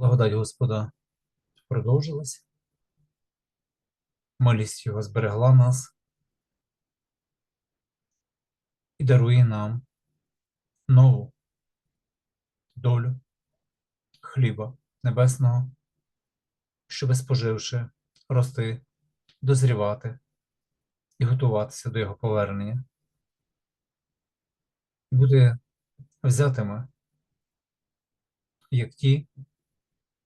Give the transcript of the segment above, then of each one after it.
Благодать Господа продовжилась. Милість Його зберегла нас і дарує нам нову долю хліба небесного, щоби споживши, рости, дозрівати і готуватися до Його повернення. Бути взятими, як ті,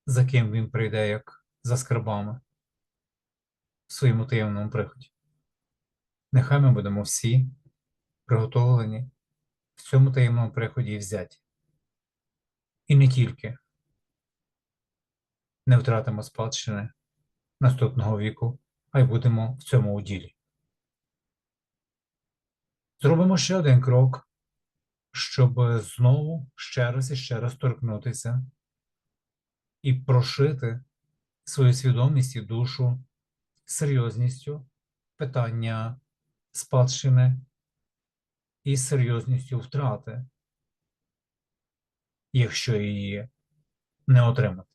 за ким він прийде, як за скарбами в своєму таємному приході. Нехай ми будемо всі приготовлені в цьому таємному приході і взяті. І не тільки не втратимо спадщини наступного віку, а й будемо в цьому уділі. Зробимо ще один крок, щоб знову ще раз і ще раз торкнутися і прошити свою свідомість і душу серйозністю питання спадщини і серйозністю втрати, якщо її не отримати.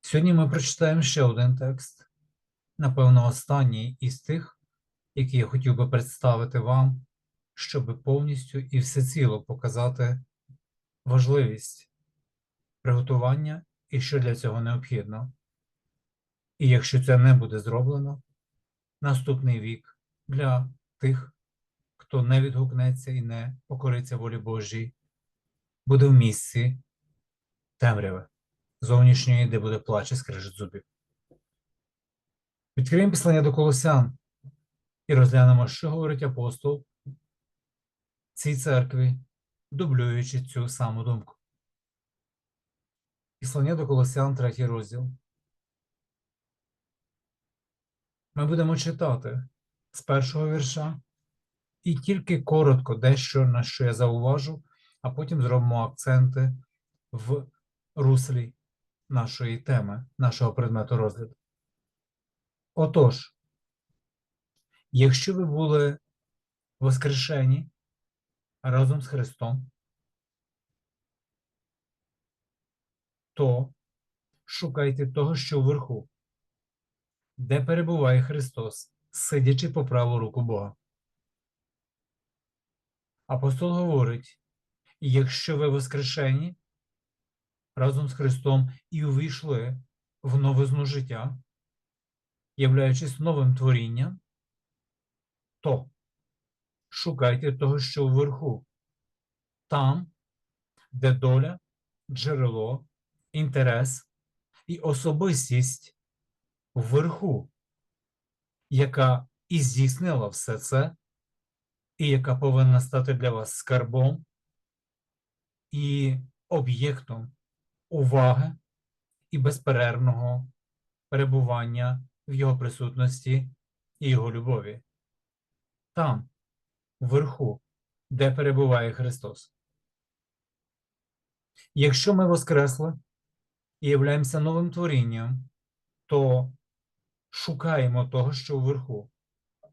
Сьогодні ми прочитаємо ще один текст, напевно, останній із тих, які я хотів би представити вам, щоб повністю і всеціло показати важливість приготування і що для цього необхідно. І якщо це не буде зроблено, наступний вік для тих, хто не відгукнеться і не покориться волі Божій, буде в місці темряви зовнішньої, де буде плач і скрежет зубів. Відкриємо післання до Колосян і розглянемо, що говорить апостол цій церкві, дублюючи цю саму думку. Післання до Колосян, третій розділ. Ми будемо читати з першого вірша і тільки коротко дещо, на що я зауважу, а потім зробимо акценти в руслі нашої теми, нашого предмету розгляду. Отож, якщо ви були воскрешені разом з Христом, то шукайте того, що вверху, де перебуває Христос, сидячи по праву руку Бога. Апостол говорить: якщо ви воскрешені разом з Христом і увійшли в новизну життя, являючись новим творінням, то шукайте того, що вверху, там, де доля, джерело, інтерес і особистість вверху, яка і здійснила все це, і яка повинна стати для вас скарбом і об'єктом уваги і безперервного перебування в його присутності і його любові. Там, вверху, де перебуває Христос. Якщо ми воскресли і являємося новим творінням, то шукаємо того, що вверху,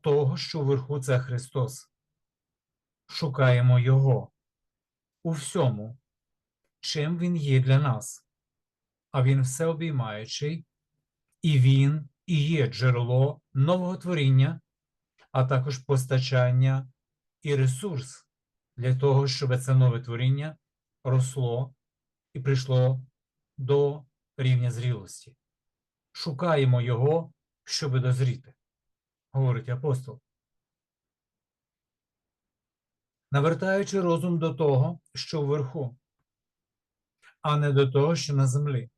того, що вверху це Христос. Шукаємо Його у всьому, чим Він є для нас, а Він всеобіймаючий, і Він і є джерело нового творіння, а також постачання і ресурс для того, щоб це нове творіння росло і прийшло до рівня зрілості. Шукаємо його, щоб дозріти, говорить апостол. Навертаючи розум до того, що вверху, а не до того, що на землі.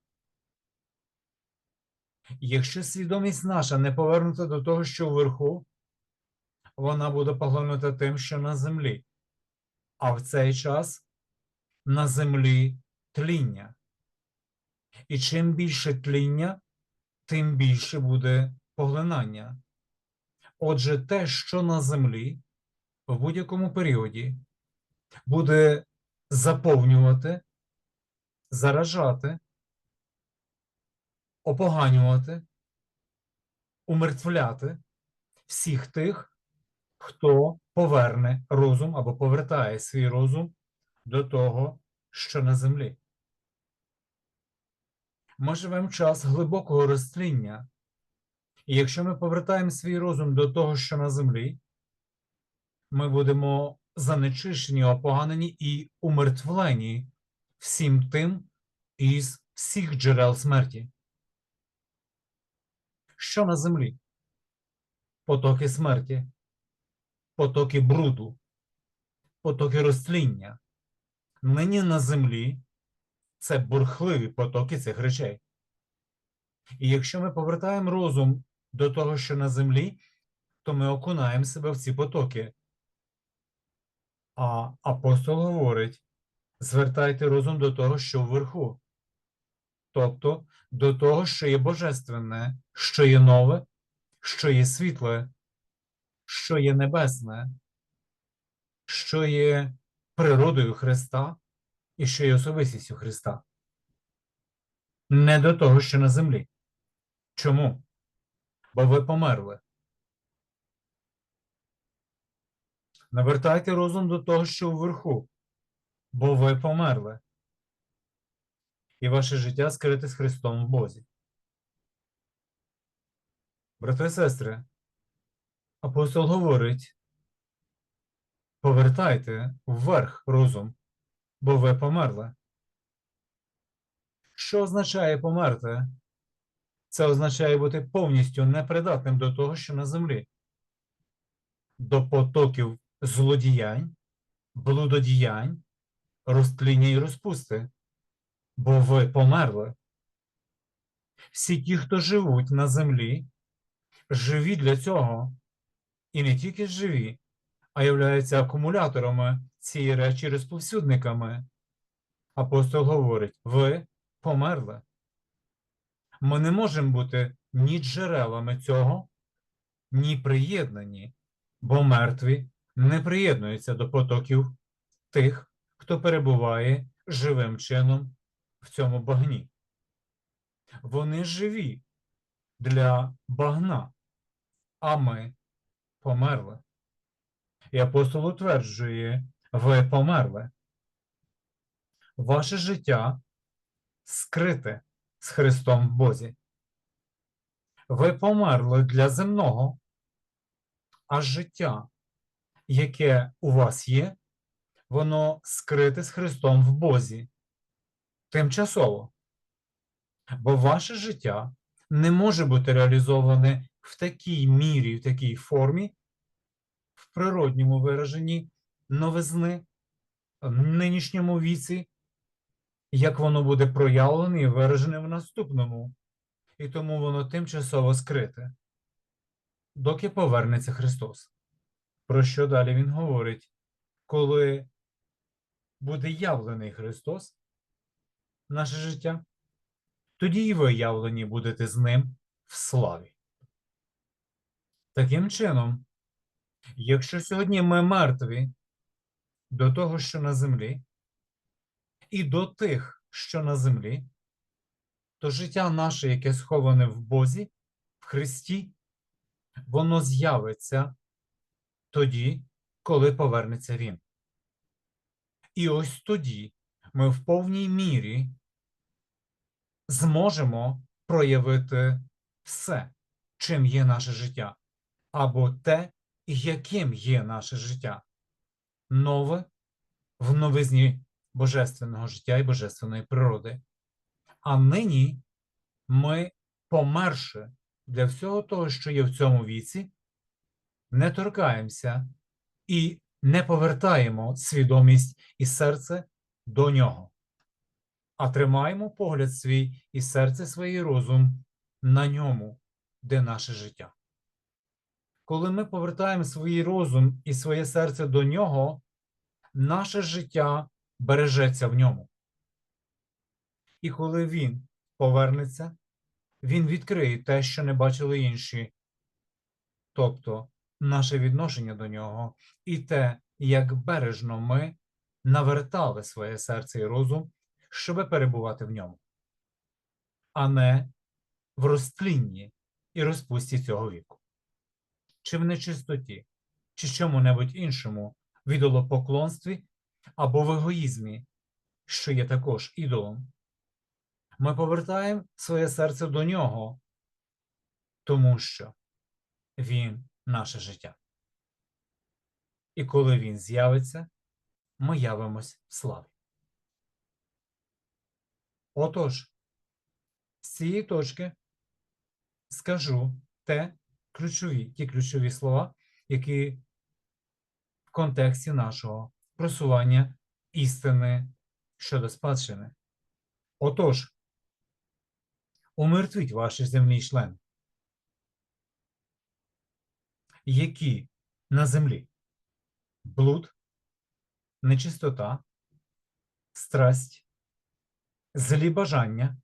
Якщо свідомість наша не повернута до того, що вверху, вона буде поглинута тим, що на землі, а в цей час на землі тління. І чим більше тління, тим більше буде поглинання. Отже, те, що на землі в будь-якому періоді буде заповнювати, заражати, опоганювати, умертвляти всіх тих, хто поверне розум або повертає свій розум до того, що на землі. Ми живемо час глибокого розтління, і якщо ми повертаємо свій розум до того, що на землі, ми будемо занечищені, опоганені і умертвлені всім тим із всіх джерел смерті. Що на землі? Потоки смерті, потоки бруду, потоки розтління. Нині на землі це бурхливі потоки цих речей. І якщо ми повертаємо розум до того, що на землі, то ми окунаємо себе в ці потоки. А апостол говорить: звертайте розум до того, що вверху, тобто до того, що є божественне, що є нове, що є світле, що є небесне, що є природою Христа і що є особистістю Христа. Не до того, що на землі. Чому? Бо ви померли. Навертайте розум до того, що вверху, бо ви померли. І ваше життя скрите з Христом в Бозі. Брати і сестри, апостол говорить: повертайте вверх розум, бо ви померли. Що означає померти? Це означає бути повністю непридатним до того, що на землі, до потоків злодіянь, блудодіянь, розтління і розпусти, бо ви померли. Всі ті, хто живуть на землі, живі для цього, і не тільки живі, а являються акумуляторами цієї речі розповсюдниками. Апостол говорить: ви померли. Ми не можемо бути ні джерелами цього, ні приєднані, бо мертві не приєднуються до потоків тих, хто перебуває живим чином в цьому багні. Вони живі для багна, а ми померли. І апостол утверджує, ви померли. Ваше життя скрите з Христом в Бозі. Ви померли для земного, а життя, яке у вас є, воно скрите з Христом в Бозі. Тимчасово. Бо ваше життя не може бути реалізоване в такій мірі, в такій формі, в природньому вираженні новизни, в нинішньому віці, як воно буде проявлене і виражене в наступному, і тому воно тимчасово скрите, доки повернеться Христос. Про що далі Він говорить? Коли буде явлений Христос, наше життя, тоді і ви явлені будете з Ним в славі. Таким чином, якщо сьогодні ми мертві до того, що на землі, і до тих, що на землі, то життя наше, яке сховане в Бозі, в Христі, воно з'явиться тоді, коли повернеться Він. І ось тоді ми в повній мірі зможемо проявити все, чим є наше життя, або те, яким є наше життя, нове в новизні божественного життя і божественної природи. А нині ми, померши для всього того, що є в цьому віці, не торкаємося і не повертаємо свідомість і серце до нього, а тримаємо погляд свій і серце свій розум на ньому, де наше життя. Коли ми повертаємо свій розум і своє серце до нього, наше життя бережеться в ньому. І коли він повернеться, він відкриє те, що не бачили інші, тобто наше відношення до нього і те, як бережно ми навертали своє серце і розум, щоби перебувати в ньому, а не в розтлінні і розпусті цього віку, чи в нечистоті, чи чому-небудь іншому, в ідолопоклонстві або в егоїзмі, що є також ідолом. Ми повертаємо своє серце до нього, тому що він наше життя. І коли він з'явиться, ми явимось в славі. Отож, з цієї точки скажу те ключові, ті ключові слова, які в контексті нашого просування істини щодо спадщини. Отож, умертвіть ваші земні члени, які на землі блуд, нечистота, страсть, злі бажання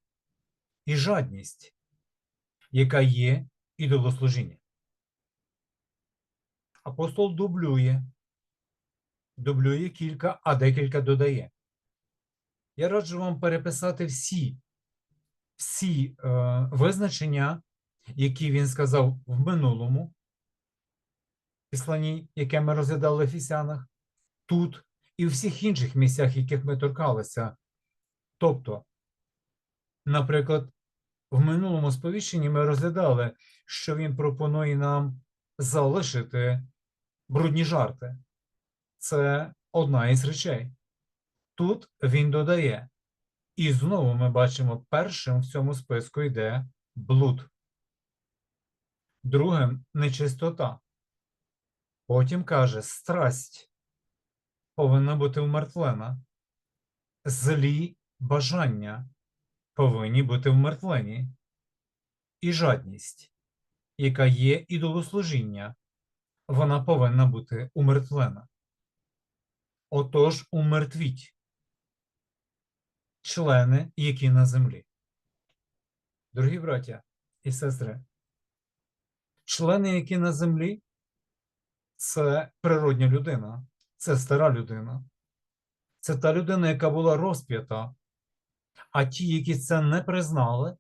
і жадність, яка є ідолослужіння. Апостол дублює, дублює кілька, а декілька додає. Я раджу вам переписати всі, всі е, визначення, які він сказав в минулому післанні, яке ми розглядали в Ефісянах, тут і в всіх інших місцях, яких ми торкалися. Тобто, наприклад, в минулому сповіщенні ми розглядали, що він пропонує нам залишити брудні жарти. Це одна із речей. Тут він додає, і знову ми бачимо, першим в цьому списку йде блуд, другим нечистота. Потім каже, страсть повинна бути вмертвлена, злі бажання повинні бути вмертвлені, і жадність, яка є ідолослужіння, вона повинна бути умертвлена. Отож, умертвіть члени, які на землі. Дорогі браття і сестри, члени, які на землі, це природня людина, це стара людина, це та людина, яка була розп'ята. А ті, які це не признали,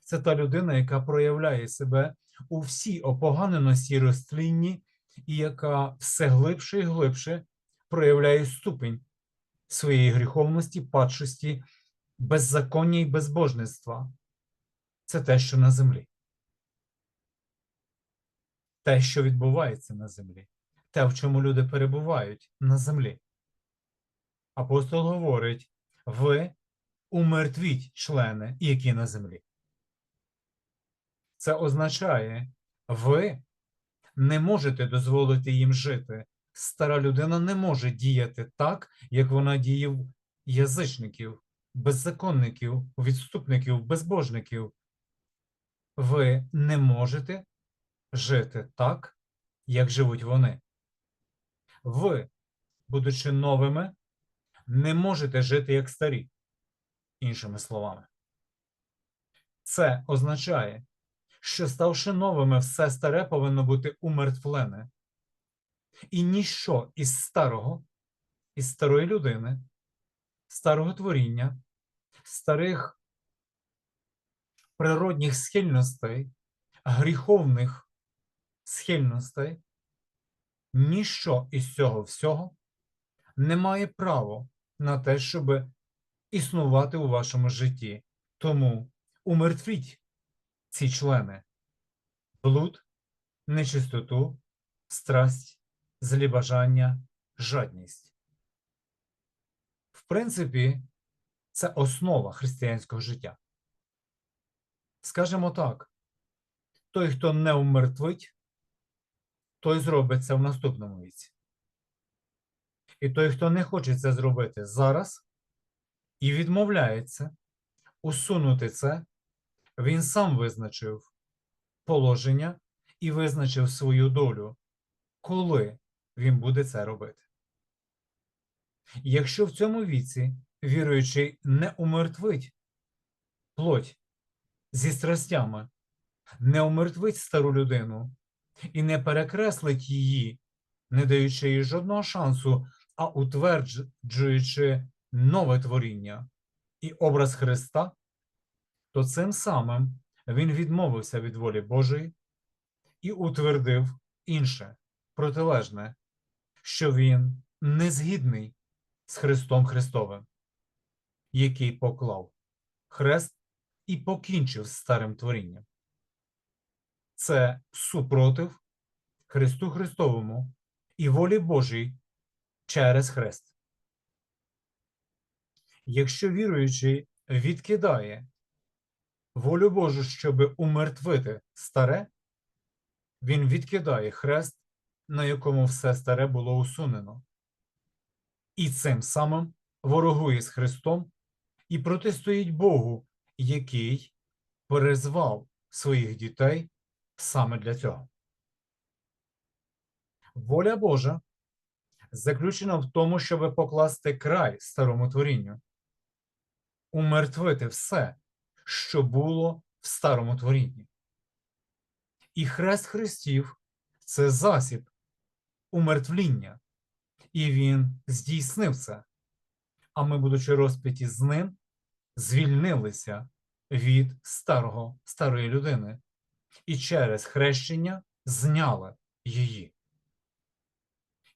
це та людина, яка проявляє себе у всій опоганеності розтлінні, і яка все глибше і глибше проявляє ступень своєї гріховності, падшості, беззаконня і безбожництва. Це те, що на землі. Те, що відбувається на землі, те, в чому люди перебувають на землі. Апостол говорить: ви умертвіть члени, які на землі. Це означає, ви не можете дозволити їм жити. Стара людина не може діяти так, як вона діє в язичників, беззаконників, відступників, безбожників. Ви не можете жити так, як живуть вони. Ви, будучи новими, не можете жити як старі, іншими словами. Це означає, що, ставши новими, все старе повинно бути умертвлене. І ніщо із старого, із старої людини, старого творіння, старих природних схильностей, гріховних схильностей, ніщо із цього всього не має права на те, щоб існувати у вашому житті. Тому умертвіть ці члени блуд, нечистоту, страсть, злі бажання, жадність. В принципі, це основа християнського життя. Скажемо так: той, хто не умертвить, той зробить це в наступному віці. І той, хто не хоче це зробити зараз і відмовляється усунути це, він сам визначив положення і визначив свою долю, коли він буде це робити. Якщо в цьому віці віруючий не умертвить плоть зі страстями, не умертвить стару людину і не перекреслить її, не даючи їй жодного шансу, а утверджуючи нове творіння і образ Христа, то цим самим він відмовився від волі Божої і утвердив інше, протилежне, що він не згідний з Христом Христовим. який поклав хрест і покінчив з старим творінням. Це супротив Христу Христовому і волі Божій через хрест. Якщо віруючий відкидає волю Божу, щоб умертвити старе, він відкидає хрест, на якому все старе було усунено, і цим самим ворогує з Христом і протистоїть Богу, який призвав своїх дітей саме для цього. Воля Божа заключена в тому, щоб покласти край старому творінню, умертвити все, що було в старому творінні. І хрест Христів це засіб умертвління, і він здійснив це. А ми, будучи розп'яті з ним, звільнилися від старого, старої людини і через хрещення зняли її.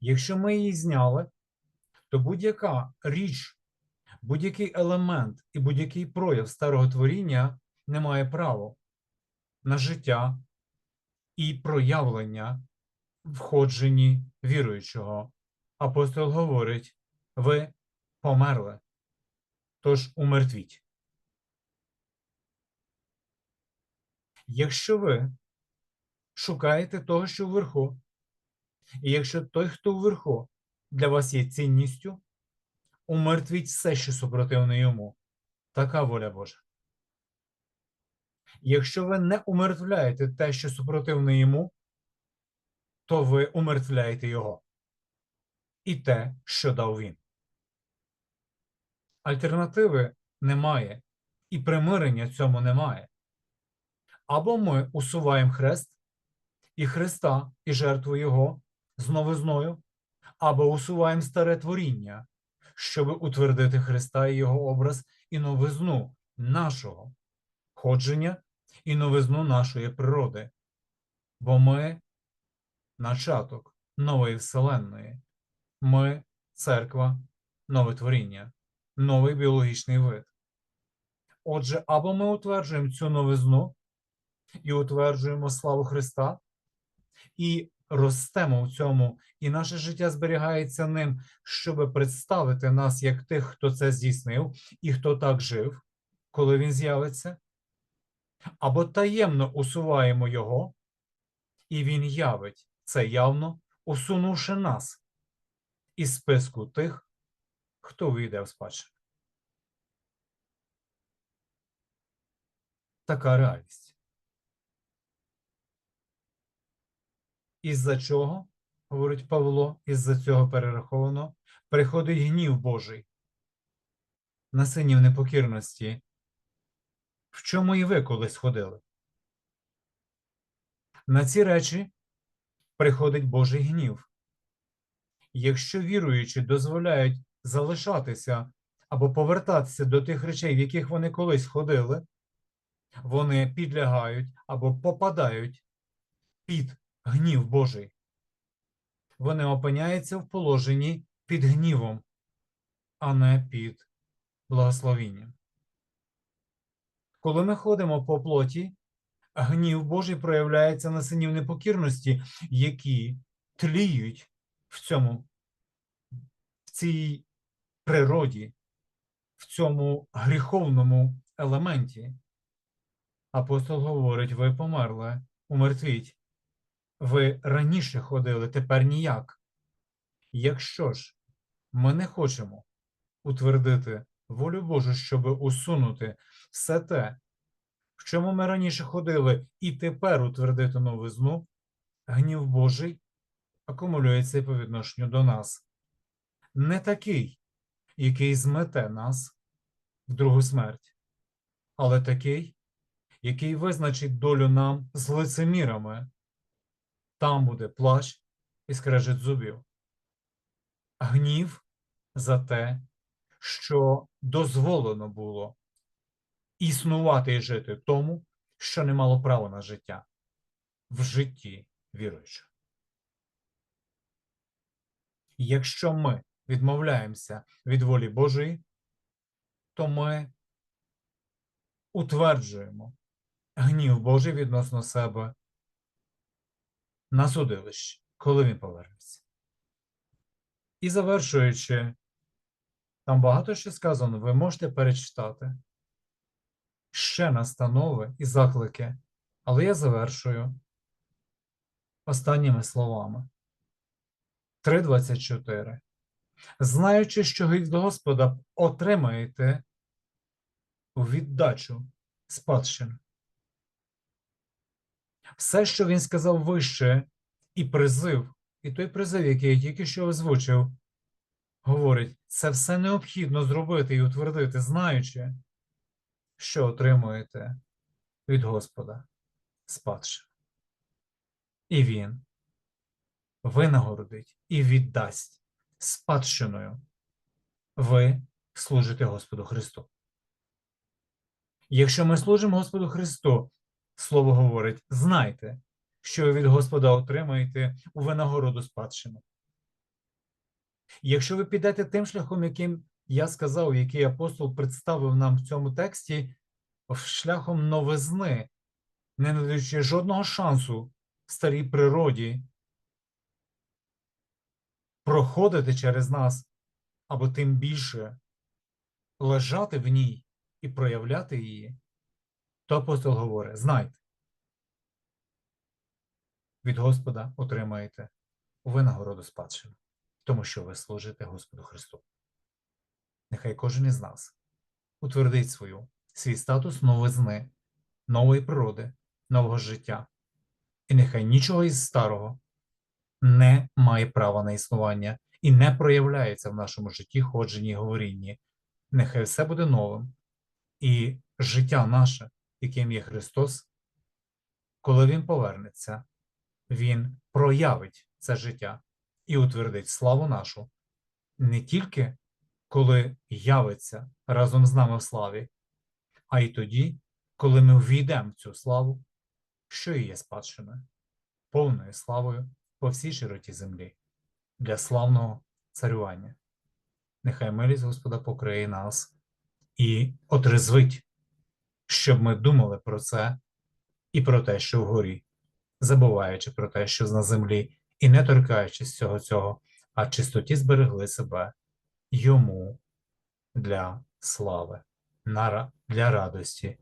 Якщо ми її зняли, то будь-яка річ, будь-який елемент і будь-який прояв старого творіння не має права на життя і проявлення входженні віруючого. Апостол говорить: ви померли, тож умертвіть. Якщо ви шукаєте того, що вверху, і якщо той, хто вверху, для вас є цінністю, умертвіть все, що супротивне йому. Така воля Божа. Якщо ви не умертвляєте те, що супротивне йому, то ви умертвляєте його і те, що дав він. Альтернативи немає, і примирення цьому немає. Або ми усуваємо хрест і Христа, і жертву Його з новизною, або усуваємо старе творіння, щоб утвердити Христа і Його образ і новизну нашого ходження і новизну нашої природи. Бо ми начаток нової Вселенної, ми церква, нове творіння, новий біологічний вид. Отже, або ми утверджуємо цю новизну і утверджуємо славу Христа, і ростемо в цьому, і наше життя зберігається ним, щоб представити нас як тих, хто це здійснив, і хто так жив, коли він з'явиться, або таємно усуваємо його, і він явить це явно, усунувши нас із списку тих, хто вийде в спадщину. Така реальність. Із-за чого, говорить Павло, із-за цього перераховано, приходить гнів Божий на синів непокірності, в чому і ви колись ходили. На ці речі приходить Божий гнів. Якщо віруючі дозволяють залишатися або повертатися до тих речей, в яких вони колись ходили, вони підлягають або попадають під гнів Божий. Вони опиняються в положенні під гнівом, а не під благословінням. Коли ми ходимо по плоті, гнів Божий проявляється на синів непокірності, які тліють в цьому, в цій природі, в цьому гріховному елементі. Апостол говорить: ви померли, умертвіть. Ви раніше ходили, тепер ніяк. Якщо ж ми не хочемо утвердити волю Божу, щоб усунути все те, в чому ми раніше ходили, і тепер утвердити новизну, гнів Божий акумулюється по відношенню до нас. Не такий, який змете нас в другу смерть, але такий, який визначить долю нам з лицемірами. Там буде плач і скрежет зубів. Гнів за те, що дозволено було існувати і жити тому, що не мало права на життя в житті віруючого. Якщо ми відмовляємося від волі Божої, то ми утверджуємо гнів Божий відносно себе на судилищі, коли він повернеться. І завершуючи, там багато що сказано, ви можете перечитати ще настанови і заклики, але я завершую останніми словами. 3.24. Знаючи, що від Господа отримаєте віддачу спадщину. Все, що він сказав вище, і призив, і той призив, який я тільки що озвучив, говорить, це все необхідно зробити і утвердити, знаючи, що отримуєте від Господа спадщину. І він винагородить і віддасть спадщиною. Ви служите Господу Христу. Якщо ми служимо Господу Христу, Слово говорить: знайте, що ви від Господа отримаєте у винагороду спадщину. Якщо ви підете тим шляхом, яким я сказав, який апостол представив нам в цьому тексті, шляхом новизни, не надаючи жодного шансу старій природі проходити через нас, або тим більше лежати в ній і проявляти її, то апостол говорить: знайте, від Господа отримаєте винагороду спадщину, тому що ви служите Господу Христу. Нехай кожен із нас утвердить свою, свій статус новизни, нової природи, нового життя. І нехай нічого із старого не має права на існування і не проявляється в нашому житті, ходженні і говорінні. Нехай все буде новим. І життя наше, яким є Христос, коли Він повернеться, Він проявить це життя і утвердить славу нашу не тільки коли явиться разом з нами в славі, а й тоді, коли ми ввійдемо в цю славу, що і є спадщиною, повною славою по всій широті землі, для славного царювання. Нехай милість Господа покриє нас і отрезвить, щоб ми думали про це і про те, що вгорі, забуваючи про те, що на землі, і не торкаючись всього цього, а в чистоті зберегли себе йому для слави, для радості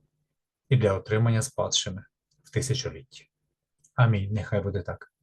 і для отримання спадщини в тисячолітті. Амінь. Нехай буде так.